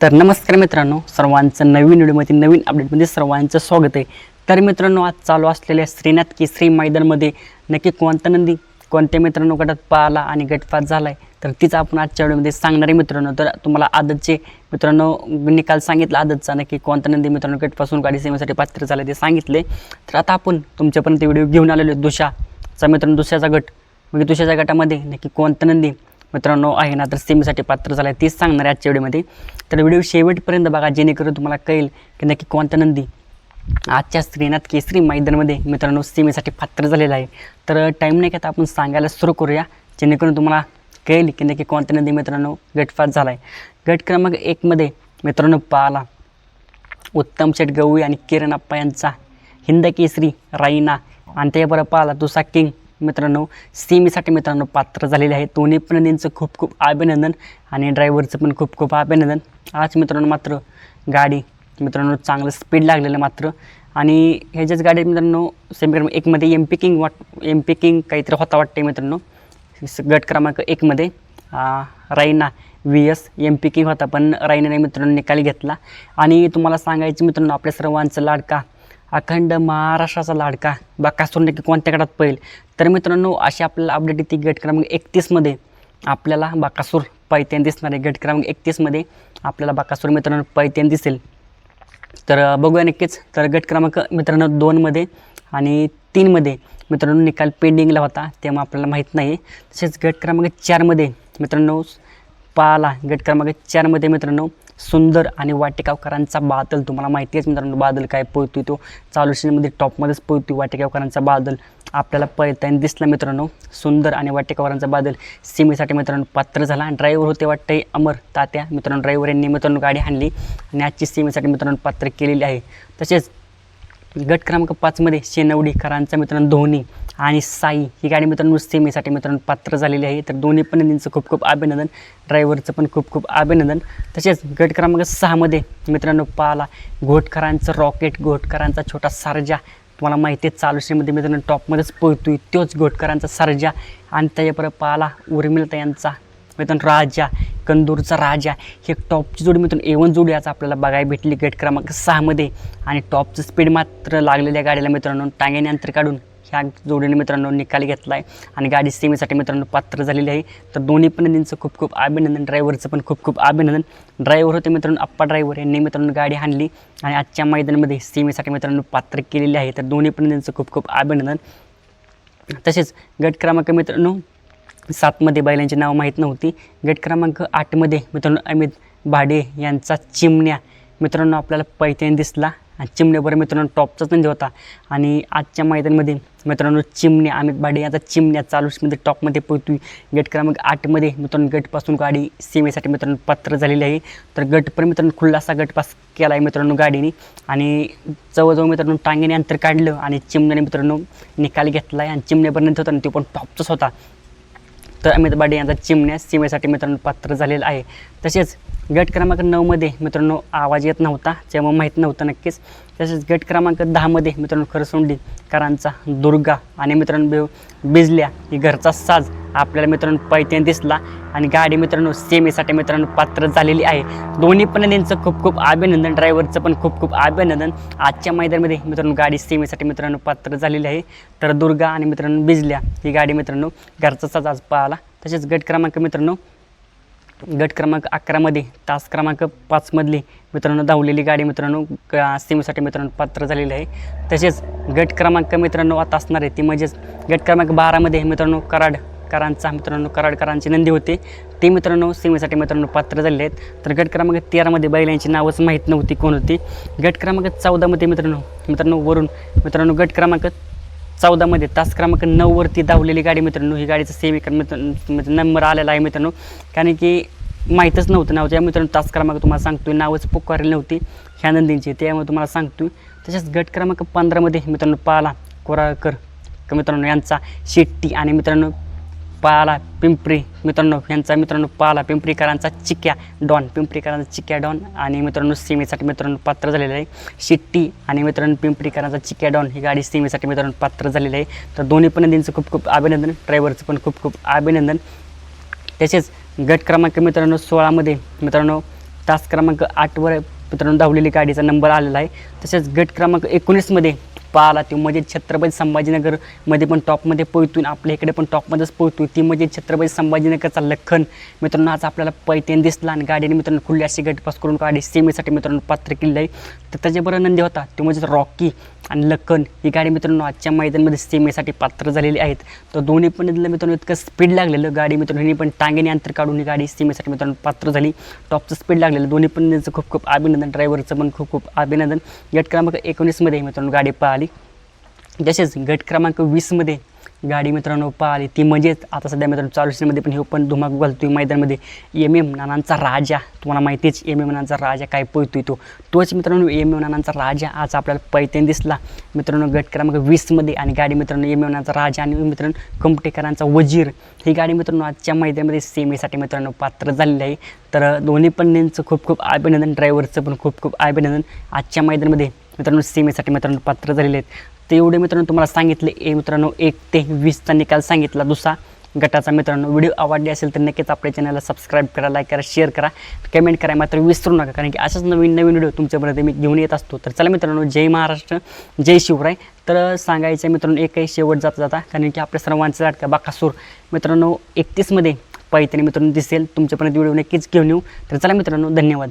तर नमस्कार मित्रांनो सर्वांचं नवीन व्हिडिओमध्ये नवीन अपडेटमध्ये सर्वांचं स्वागत आहे. तर मित्रांनो आज चालू असलेल्या श्रीनाथ केसरी मैदानमध्ये नक्की कोणता नंदी कोणत्या मित्रांनो गटात पाहला आणि गटपात झाला आहे तर तीच आपण आजच्या व्हिडिओमध्ये सांगणार आहे मित्रांनो. तर तुम्हाला आदतचे मित्रांनो निकाल सांगितला आदतचा नक्की कोणता नंदी मित्रांनो गटपासून गाडी सेवेसाठी पात्र झालं ते सांगितले. तर आता आपण तुमच्यापर्यंत व्हिडिओ घेऊन आलेलो आहे दुशाचा मित्रांनो दुसऱ्याचा गट. म्हणजे दुसऱ्याच्या गटामध्ये नक्की कोणता नंदी मित्रांनो आहे ना तर सेमीसाठी पात्र झाला आहे तेच सांगणार आहे आजच्या व्हिडिओमध्ये. तर व्हिडिओ शेवटपर्यंत बघा जेणेकरून तुम्हाला कळेल की नक्की कोणता नंदी आजच्या श्रीनाथ केसरी मैदानामध्ये मित्रांनो सेमीसाठी पात्र झालेला आहे. तर टाईम नाही घेता आपण सांगायला सुरू करूया जेणेकरून तुम्हाला कळेल की नक्की कोणत्या नंदी मित्रांनो गटफाट झाला आहे गट क्रमांक एकमध्ये मित्रांनो पाला उत्तम शेठ गवळी आणि किरण अप्पा यांचा हिंद केसरी राईना आणि त्याबरोबर पाहिला दुसा किंग मित्रांनो सेमीसाठी मित्रांनो पात्र झालेले आहे दोन्ही पण त्यांचं खूप खूप अभिनंदन आणि ड्रायव्हरचं पण खूप खूप अभिनंदन. आज मित्रांनो मात्र गाडी मित्रांनो चांगलं स्पीड लागलेलं मात्र. आणि ह्याच्याच गाडी मित्रांनो सेमी क्रमांक एकमध्ये एम पी किंग वाट एम पी किंग काहीतरी होता वाटते मित्रांनो. गट क्रमांक एकमध्ये Raina V S M P king होता पण रायनाने मित्रांनो निकाली घेतला. आणि तुम्हाला सांगायचं मित्रांनो आपल्या सर्वांचं लाडका अखंड महाराष्ट्राचा लाडका. बाकासूर नक्की कोणत्या गटात पहिल तर मित्रांनो अशी आपल्याला अपडेट येते गट क्रमांक एकतीसमध्ये आपल्याला बाकासूर पैत्यान दिसणार आहे. गट क्रमांक एकतीसमध्ये आपल्याला बाकासूर मित्रांनो पैत्यान दिसेल. तर बघूया नक्कीच. तर गट क्रमांक मित्रांनो दोनमध्ये आणि तीनमध्ये मित्रांनो निकाल पेंडिंगला होता तेव्हा आपल्याला माहीत नाही. तसेच गट क्रमांक चारमध्ये मित्रांनो पाला गट क्रमांक चारमध्ये मित्रांनो सुंदर आणि वाटेगावकरांचा बादल. तुम्हाला माहिती आहेच मित्रांनो बादल काय पळतोय तो. चालू श्रेणीमध्ये टॉपमध्येच पळतोय वाटेगावकरांचा बादल. आपल्याला पळताना दिसला मित्रांनो. सुंदर आणि वाटेकावरांचा बादल. सीमेसाठी मित्रांनो पात्र झाला आणि ड्रायव्हर होते वाटते अमर तात्या. मित्रांनो ड्रायव्हर यांनी मित्रांनो गाडी आणली आणि आजची सीमेसाठी मित्रांनो पात्र केलेली आहे. तसेच गट क्रमांक पाचमध्ये शेनवडीकरांचा मित्रांनो धोनी. आणि साई ही गाडी मित्रांनो सेमीसाठी मित्रांनो पात्र झालेली आहे. तर दोन्ही पण त्यांचं खूप खूप अभिनंदन. ड्रायव्हरचं पण खूप खूप अभिनंदन. तसेच गट क्रमांक सहामध्ये मित्रांनो पाला घोटकरांचं रॉकेट घोटकरांचा छोटा सारजा. तुम्हाला माहिती आहे चालू श्रीमध्ये मित्रांनो टॉपमध्येच पोहतोय तोच घोटकरांचा सारजा. आणि त्याच्याबरोबर पाला उर्मिलता यांचा मित्रांनो राजा कंदूरचा राजा. हे टॉपची जोडी मित्रांनो एवन जोडी आज आपल्याला बघायला भेटली गट क्रमांक सहामध्ये आणि टॉपचं स्पीड मात्र लागलेल्या गाडीला मित्रांनो. टांग्याने अंतर काढून ह्या जोडीने मित्रांनो निकाल घेतला आहे आणि गाडी सेमीसाठी मित्रांनो पात्र झालेली आहे. तर दोन्ही पण त्यांचं खूप खूप अभिनंदन. ड्रायव्हरचं पण खूप खूप अभिनंदन. ड्रायव्हर होते मित्रांनो अप्पा ड्रायव्हर. यांनी मित्रांनो गाडी आणली आणि आजच्या मैदानामध्ये सेमीसाठी मित्रांनो पात्र केलेली आहे. तर दोन्ही पण त्यांचं खूप खूप अभिनंदन. तसेच गट क्रमांक मित्रांनो सातमध्ये बैलांची नाव माहीत नव्हती. गट क्रमांक आठमध्ये मित्रांनो अमित भाडे यांचा चिमण्या. मित्रांनो आपल्याला पैत्याने दिसला. आणि चिमण्याबरोबर मित्रांनो टॉपचाच नंदी होता. आणि आजच्या मैदानामध्ये मित्रांनो चिमण्या अमित भाडे याचा चिमण्या चालूमध्ये म्हणजे टॉपमध्ये पोहतोय गट क्रमांक आठमध्ये मित्रांनो गटपासून गाडी सीमेसाठी मित्रांनो पात्र झालेली आहे. तर गट पण मित्रांनो खुल्लासा गटपास केला आहे मित्रांनो गाडीने. आणि जवळजवळ मित्रांनो टांगेने अंतर काढलं आणि चिमण्याने मित्रांनो निकाल घेतला आहे आणि चिमण्यापर्यंत होता आणि तो पण टॉपचाच होता. तर अमित बाडे यांचा चिमण्या सीमेसाठी मित्रांनो पात्र झालेला आहे. तसेच गट क्रमांक नऊमध्ये मित्रांनो आवाज येत नव्हता त्यामुळे माहीत नव्हतं नक्कीच. तसेच गट क्रमांक दहामध्ये मित्रांनो खरसोंडी करांचा दुर्गा आणि मित्रांनो बे- बिजल्या ही घरचा साज आपल्याला मित्रांनो पैत्याने दिसला. आणि गाडी मित्रांनो सेमीसाठी मित्रांनो पात्र झालेली आहे. दोन्ही पण त्यांचं खूप खूप अभिनंदन. ड्रायव्हरचं पण खूप खूप अभिनंदन. आजच्या मैदानामध्ये मित्रांनो गाडी सेमीसाठी मित्रांनो पात्र झालेली आहे. तर दुर्गा आणि मित्रांनो बिजल्या ही गाडी मित्रांनो घरचा साज आज पाहिला तसेच गट क्रमांक मित्रांनो गट क्रमांक अकरामध्ये तास क्रमांक पाचमधली मित्रांनो धावलेली गाडी मित्रांनो ग- सेमीसाठी मित्रांनो पात्र झालेली आहे. तसेच गट क्रमांक मित्रांनो आता असणार आहे ती म्हणजेच गट क्रमांक बारामध्ये मित्रांनो कराड करांचा मित्रांनो कराडकरांची नंदी होते. ते मित्रांनो सेमीसाठी मित्रांनो पात्र झालेले आहेत. तर गट क्रमांक तेरामध्ये बैलांची नावच माहीत नव्हती कोण होती. गट क्रमांक चौदामध्ये मित्रांनो मित्रांनो वरून मित्रांनो गट क्रमांक चौदामध्ये तास क्रमांक नऊवरती धावलेली गाडी मित्रांनो ही गाडीचा सेमी मित्र नंबर आलेला आहे मित्रांनो. कारण की माहीतच नव्हतं. नाव त्या मित्रांनो तास क्रमांक तुम्हाला सांगतोय नावच पुकारली नव्हती. ह्या नंदींची त्यामुळे तुम्हाला सांगतोय. तसेच गट क्रमांक पंधरामध्ये मित्रांनो पाला कोराळकर. मित्रांनो यांचा शेट्टी आणि मित्रांनो पाला पिंपरी. मित्रांनो यांचा मित्रांनो पाला पिंपरीकरांचा चिक्या डॉन. पिंपरीकरांचा चिक्या डॉन आणि मित्रांनो सीमेसाठी मित्रांनो पात्र झालेलं आहे. शिट्टी आणि मित्रांनो पिंपरीकरांचा चिक्या डॉन. ही गाडी सीमेसाठी मित्रांनो पात्र झालेली आहे. तर दोन्ही पण नदींचं खूप खूप अभिनंदन. ड्रायव्हरचं पण खूप खूप अभिनंदन. तसेच गट क्रमांक मित्रांनो सोळामध्ये. मित्रांनो तास क्रमांक आठवर मित्रांनो धावलेली गाडीचा नंबर आलेला आहे. तसेच गट क्रमांक एकोणीसमध्ये पाहिला तो म्हणजे छत्रपती संभाजीनगरमध्ये पण टॉपमध्ये पोहतून आपल्या इकडे पण टॉपमध्येच पोहतोय ती म्हणजे छत्रपती संभाजीनगरचा लखन. मित्रांनो आज आपल्याला पैतेन दिसला आणि गाडीने मित्रांनो खुल्ली अशी गटपास करून गाडी सेमीसाठी मित्रांनो पात्र केलेलं आहे. तर त्याच्याबरोबर नंदी होता तो म्हणजे रॉकी आणि लखन ही गाडी मित्रांनो आजच्या मैदानामध्ये सेमीसाठी पात्र झालेली आहेत. तर दोन्ही पण मित्रांनो इतकं स्पीड लागलेलं गाडी मित्रांनो हिने पण टांगेने अंतर काढून ही गाडी सेमीसाठी मित्रांनो पात्र झाली. टॉपचं स्पीड लागलेलं दोन्ही पण खूप खूप अभिनंदन ड्रायव्हरचं पण खूप खूप अभिनंदन. गट क्रमांक एकोणीसमध्ये मित्रांनो गाडी पाहिली. तसेच गट क्रमांक वीसमध्ये गाडी मित्रांनो पाहिली. ती म्हणजेच आता सध्या मित्रांनो चालू सीझनमध्ये पण हे पण धुमाकू आहे मैदानमध्ये. एम एम नानांचा राजा. तुम्हाला माहितीच एम एम नानांचा राजा काय पोहतोय तो. तोच मित्रांनो एम एम नानांचा राजा आज आपल्याला पैतेन दिसला. मित्रांनो गट क्रमांक वीसमध्ये आणि गाडी मित्रांनो एम एम नानांचा राजा आणि मित्रांनो कमटेकरांचा वजीर. ही गाडी मित्रांनो आजच्या मैदानामध्ये सेमीसाठी मित्रांनो पात्र झालेली आहे. तर दोन्ही पण त्यांचं खूप खूप अभिनंदन. ड्रायव्हरचं पण खूप खूप अभिनंदन. आजच्या मैदानामध्ये मित्रांनो सेमीसाठी मित्रांनो पात्र झालेले आहेत. ते एवढे मित्रांनो तुम्हाला सांगितले. ए मित्रांनो एक ते वीसचा निकाल सांगितला. दुसरा गटाचा मित्रांनो व्हिडिओ आवडले असेल तर नक्कीच आपल्या चॅनलला सबस्क्राईब करा लाईक करा शेअर करा. कमेंट करा मात्र विसरू नका कारण की अशाच नवीन नवीन व्हिडिओ तुमच्यापर्यंत मी घेऊन येत असतो. तर चला मित्रांनो जय महाराष्ट्र जय शिवराय. तर सांगायचं मित्रांनो एकही शेवट जाता जाता कारण की आपल्या सर्वांचा लाटका बाकासूर. मित्रांनो एकतीसमध्ये पैठणी मित्रांनो दिसेल. तुमच्यापर्यंत व्हिडिओ नक्कीच घेऊन येऊ. तर चला मित्रांनो धन्यवाद.